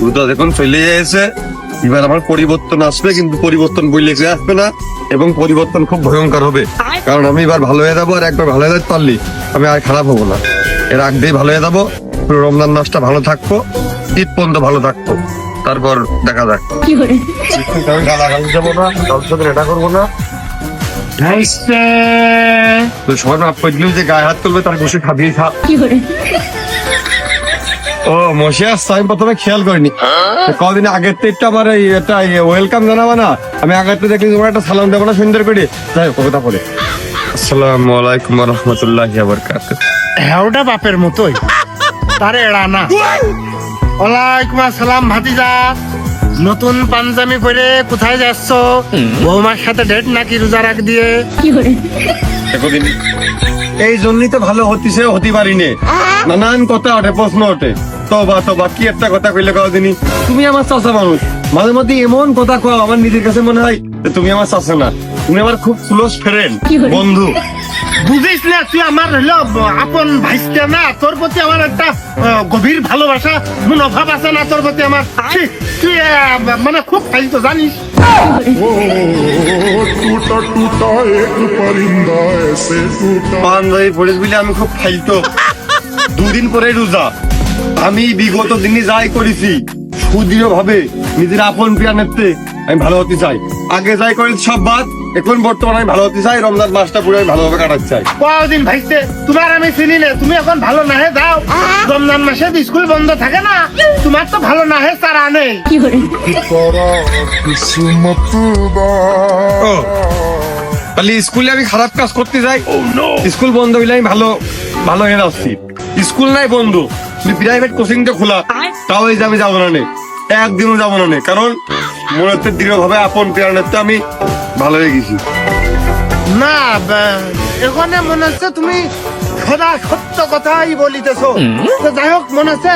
রোজা দেখুন চলে এসে এবার আমার পরিবর্তন আসবে কিন্তু পরিবর্তন বইলে যে আসবে না? এবং পরিবর্তন খুব ভয়ঙ্কর হবে। কারণ আমি এবার ভালো হয়ে যাব আর একবার ভালো হয়ে যেতে পারলি। আমি আর খারাপ হব না। এর আগ দিয়ে ভালো হয়ে যাব। রমজান মাসটা ভালো থাকব। ঈদ পর্যন্ত ভালো থাকব। তারপর দেখা যাক। আমি গালাগালি যাব না কারোর এটা করব না তো সবাই মাপ করে দিলেও যে গায়ে হাত তুলবে তার বসে খাবিয়ে খা। ও মশে আসছে আমি প্রথমে খেয়াল করিনি। কদিন আগের তো একটু আমার এই এটা ওয়েলকাম জানাব না? আমি আগের তো দেখলি তোমার একটা সালাম দেবো না সুন্দর করে। যাই হোক কথা বলে। আসসালামু আলাইকুম রহমতুল্লাহ হ্যাঁ ওটা বাপের মতোই। তারে এড়া না। ওয়ালাইকুম আসসালাম ভাতিজা। নতুন পাঞ্জাবি পরে কোথায় যাচ্ছ? বৌমার সাথে ডেট নাকি রোজা রাখ দিয়ে? এই জন্যই তো ভালো হতিছে হতে পারিনি। নানান কথা ওঠে প্রশ্ন ওঠে। তবা তবা কি একটা কথা কইলে কদিনই তুমি আমার চাষা মানুষ। মাঝে মধ্যে এমন কথা কও আমার নিজের কাছে মনে হয় তুমি আমার চাষা না। তুমি আমার খুব ক্লোজ ফ্রেন্ড বন্ধু। বুঝিস না, তুই আমার হলো আপন ভাইস্তে না, তোর প্রতি আমার একটা গভীর ভালোবাসা মন অভাব আছে না তোর প্রতি আমার? তুই মানে খুব ভাই তো জানিস। আমি খুব খাইতো দুদিন পরে রোজা। আমি বিগত দিনে যাই করেছি সুদৃঢ় ভাবে নিজের আপন প্রিয়া নেতে আমি ভালো হতে চাই। আগে যাই করেছি সব বাদ এখন বর্তমানে আমি ভালো হতে চাই রমজান মাসটা পুরো আমি ভালোভাবে কাটাতে চাই। কদিন ভাইতে তোমার আমি চিনি না তুমি এখন ভালো না হে যাও। রমজান মাসে স্কুল বন্ধ থাকে না তোমার তো ভালো না হে তার আনে সারা নেই তাহলে স্কুলে আমি খারাপ কাজ করতে যাই। oh, স্কুল বন্ধ হইলে আমি ভালো ভালো হয়ে আসছি স্কুল নাই বন্ধু তুমি প্রাইভেট কোচিং তো খোলা। তাও এই যাবে যাব না নে। একদিনও যাব না নে কারণ মনে হচ্ছে দৃঢ়ভাবে আপন প্রেরণার তো আমি ভালো হয়ে গেছি। না ব- এখানে মনে হচ্ছে তুমি সদা সত্য কথাই বলিতেছ। তো যাই হোক মনে হচ্ছে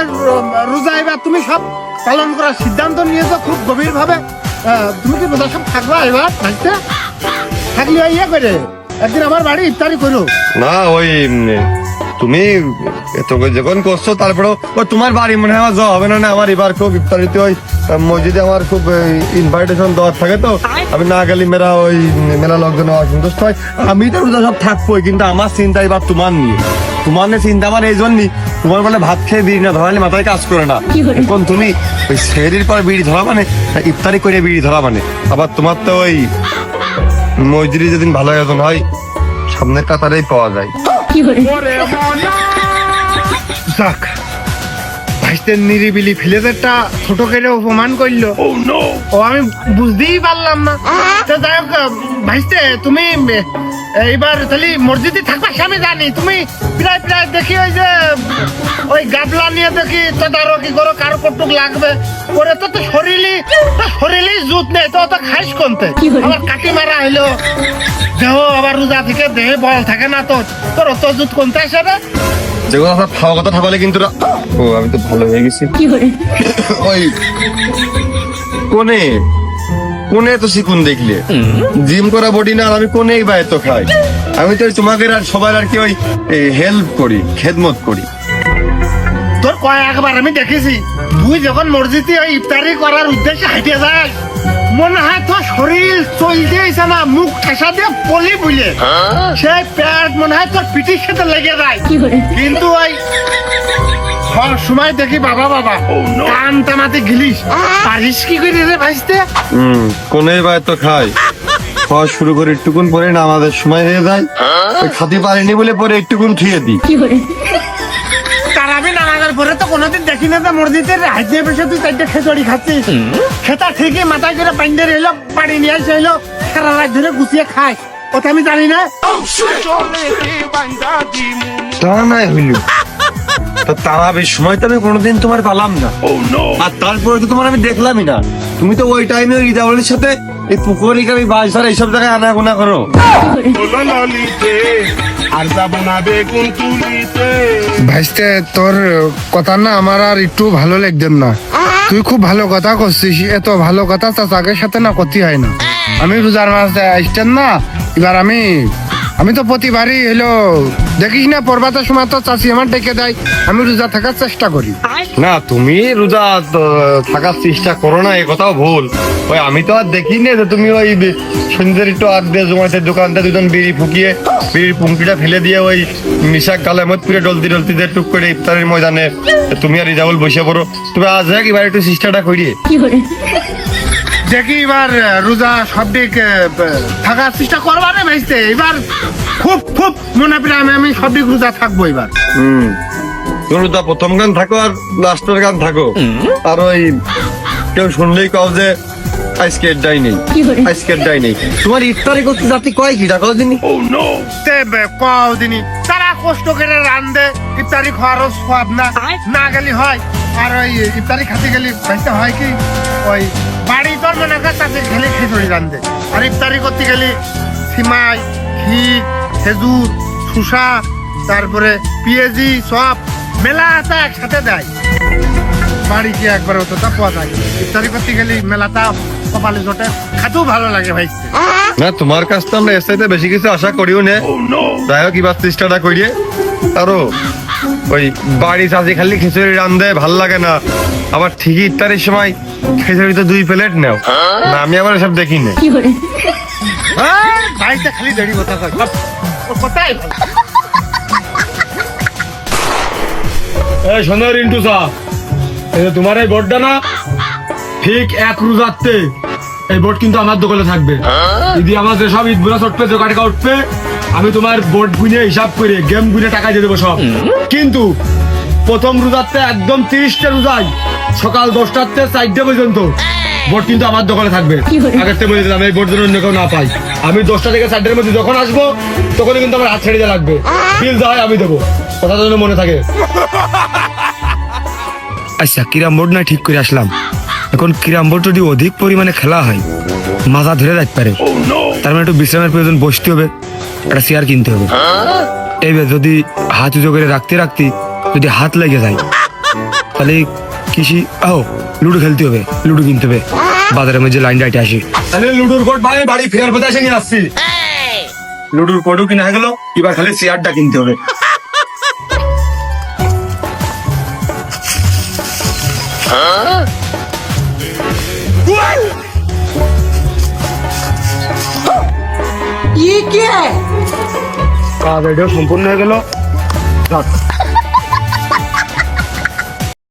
রোজা এবার তুমি সব পালন করার সিদ্ধান্ত নিয়েছো খুব গভীর ভাবে তুমি কি রোজা সব থাকবা এবার থাকতে? থাকলে ইয়ে করে একদিন আমার বাড়ি ইফতারি করো। না ওই তুমি এত যখন করছ তারপরেও তোমার বাড়ি মনে হয় যাওয়া হবে না আমার এবার খুব ইফতারিতে ওই মসজিদে আমার খুব ইনভাইটেশন দেওয়ার থাকে তো। আমি না গেলে মেরা ওই মেলা লোকজন অসন্তুষ্ট হয়। আমি তো রোজা সব থাকবোই কিন্তু আমার চিন্তা এবার তোমার নিয়ে। তোমার নিয়ে চিন্তা আমার এই জন্যই। তোমার বলে ভাত খেয়ে বিড়ি না ধরালে মাথায় কাজ করে না। এখন তুমি ওই সেহরির পর বিড়ি ধরা মানে ইফতারি করে বিড়ি ধরা মানে। আবার তোমার তো ওই মসজিদে যেদিন ভালো আয়োজন হয় সামনের কাতারেই পাওয়া যায়। যাক ভাইস্তের নিরিবিলি ফিলেদেরটা ছোট করে অপমান করল। ও আমি বুঝতেই পারলাম না। তো যাই হোক ভাইস্তে তুমি এইবার তাহলে মসজিদে থাকবা সে আমি জানি। তুমি প্রায় প্রায় দেখি ওই যে ওই গাবলা নিয়ে দেখি তদারকি করো কারও কটুক লাগবে। ওরে তো তো শরীরই তো শরীরই জুত নেই তো তো খাইস কোনতে? আবার কাটি মারা হইল। দেহ আবার রোজা থেকে দেহে বল থাকে না তো। তোর অত জুত কোনতে আসে রে? যেগুলো আপনার খাওয়া কথা থাকলে কিন্তু ও আমি তো ভালো হয়ে গেছি। ওই কোনে কোনে তো শিখুন দেখলে। জিম করা বডি না আমি কোনেই বা এত খাই। আমি তো তোমাকে আর সবার আর কি ওই হেল্প করি খেদমত করি। তোর কয়েকবার আমি দেখেছি তুই যখন মসজিদে ওই ইফতারি করার উদ্দেশ্যে হাঁটে যাস মনে হয় তোর শরীর চলতে এসে না মুখ ঠেসা দিয়ে পলি বুঝে সেই প্যাট মনে হয় তোর পিঠির সাথে লেগে যায়। কিন্তু ওই সব সময় দেখি বাবা বাবা কান টানাতে গিলিস। পারিস কি করে রে ভাইস্তে? হম কোনেই বা এত খাই খাওয়া শুরু করে একটুকুন পরে না আমাদের সময় হয়ে যায়। খাতে পারিনি বলে পরে একটুকুন খেয়ে দিই। তারাবি নামাজের পরে তো কোনোদিন দেখি না মসজিদের হাইতে বসে তুই চারটে খেচড়ি খাচ্ছিস। সেটা ঠিকই মাথায় করে পাইন্ডের এলো পানি নিয়ে আসে এলো সারা রাত ধরে গুছিয়ে খায়। ওটা আমি জানি না। তা নাই হইল। তো তারাবির সময় তো আমি কোনোদিন তোমার পালাম না। আর তারপরে তো তোমার আমি দেখলামই না। তুমি তো ওই টাইমে ওই ইদাবলের সাথে এই পুকুরি কামি ধরা এইসব জায়গায় আনা গোনা করো ভাইস্তে তোর কথা না আমার আর একটু ভালো লাগতেন না। তুই খুব ভালো কথা করছিস এত ভালো কথা চাচাকের সাথে না করতে হয় না। আমি রোজার মাস আসছেন না এবার আমি আমি তো প্রতিবারই হলো দেখিস না পর্বাতের সময় তো চাষি আমার ডেকে দেয় আমি রোজা থাকার চেষ্টা করি। না তুমি রোজা থাকার চেষ্টা করো না এ কথাও ভুল। ওই আমি তো আর দেখি না যে তুমি ওই সন্ধ্যের একটু আগ দিয়ে জমাতে দোকানটা দুজন বিড়ি ফুকিয়ে বিড়ির পুঙ্কিটা ফেলে দিয়ে ওই মিশাক কালে মত পুরে ডলতি ডলতি দিয়ে টুক করে ইফতারের ময়দানে তুমি আর রিজাউল বসে পড়ো। তুমি আজ এক এবার একটু চেষ্টাটা করিয়ে। দেখি এবার রোজা সব দিক থাকার চেষ্টা করবা রে ভাইস্তে। এবার খুব খুব মনে প্রাণে আমি সব দিক রোজা থাকব এবার। হুম। রোজা প্রথম গান থাকো আর লাস্টের গান থাকো। আর ওই কেউ শুনলেই কও যে আজকের ডাই নেই আজকের ডাই নেই তোমার ইফতারি করতে যাতে কয় কি? টাকা দিনই তে বে- কও দিনি। তারা কষ্ট করে রান্ধে ইফতারি খাওয়ারও সব না। না গেলি হয়। আর ওই ইফতারি খাতে গেলি ভাইতে হয় কি? ওই বাড়ি তোর মনে কর তাতে খেলে খিচুড়ি রান্ধে আর ইফতারি করতে গেলি সিমাই ক্ষীর খেজুর শুষা তারপরে পিএজি সব মেলা আছে একসাথে দেয়। বাড়ি কি একবার হতো তা পাওয়া যায় ইফতারি করতে গেলি মেলাটা কপালে জোটে। খাতেও ভালো লাগে ভাই। না তোমার কাছ তো আমরা এর বেশি কিছু আশা করিও না। যাই হোক এবার চেষ্টাটা করিয়ে আরও ওই বাড়ি চাষি খালি খিচুড়ি রান্ধে ভালো লাগে না। আবার ঠিকই ইফতারির সময় খিচুড়ি তো দুই প্লেট নেও। না আমি আবার সব দেখি না। বাড়িতে খালি দেরি কথা কয়। কোথায় শোনো রিন্টু সা তোমার এই বোর্ডটা না ঠিক এক রোজাতে এই বোর্ড কিন্তু আমার দোকানে থাকবে। যদি আমার যে সব ঈদ বোনাস উঠবে জোকা উঠবে আমি তোমার বোর্ড গুনে হিসাব করে গেম গুনে টাকা দিয়ে দেবো সব। কিন্তু প্রথম রোজাতে একদম তিরিশটা রোজাই সকাল দশটার দশটাতে চারটে পর্যন্ত। বোর্ড কিন্তু আমার দোকানে থাকবে। আগের থেকে বলে দিলাম এই বোর্ড যেন অন্য কেউ না পাই আমি দশটা থেকে চারটের মধ্যে যখন আসব তখনই কিন্তু আমার হাত ছেড়ে দেওয়া লাগবে। বিল যা হয় আমি দেবো। কথা যেন মনে থাকে। আচ্ছা কিরাম বোর্ড না ঠিক করে আসলাম। এখন কিরাম বোর্ড যদি অধিক পরিমাণে খেলা হয় মাজা ধরে যাইতে পারে। তার মানে একটু বিশ্রামের প্রয়োজন বসতে হবে। একটা চেয়ার কিনতে হবে। এইবার যদি হাত উঁচু করে রাখতে রাখতে যদি হাত লেগে যায় তাহলে কৃষি আহ লুডো খেলতে হবে লুডো কিনতে হবে। বাজারের মধ্যে লাইন ডাইটে আসি তাহলে লুডুর কোড ভাই বাড়ি ফেরার পথে এসে নিয়ে আসছি। লুডুর কোডও কিনা হয়ে গেল এবার খালি চেয়ারটা কিনতে হবে। কাজ এটাও সম্পূর্ণ হয়ে গেল।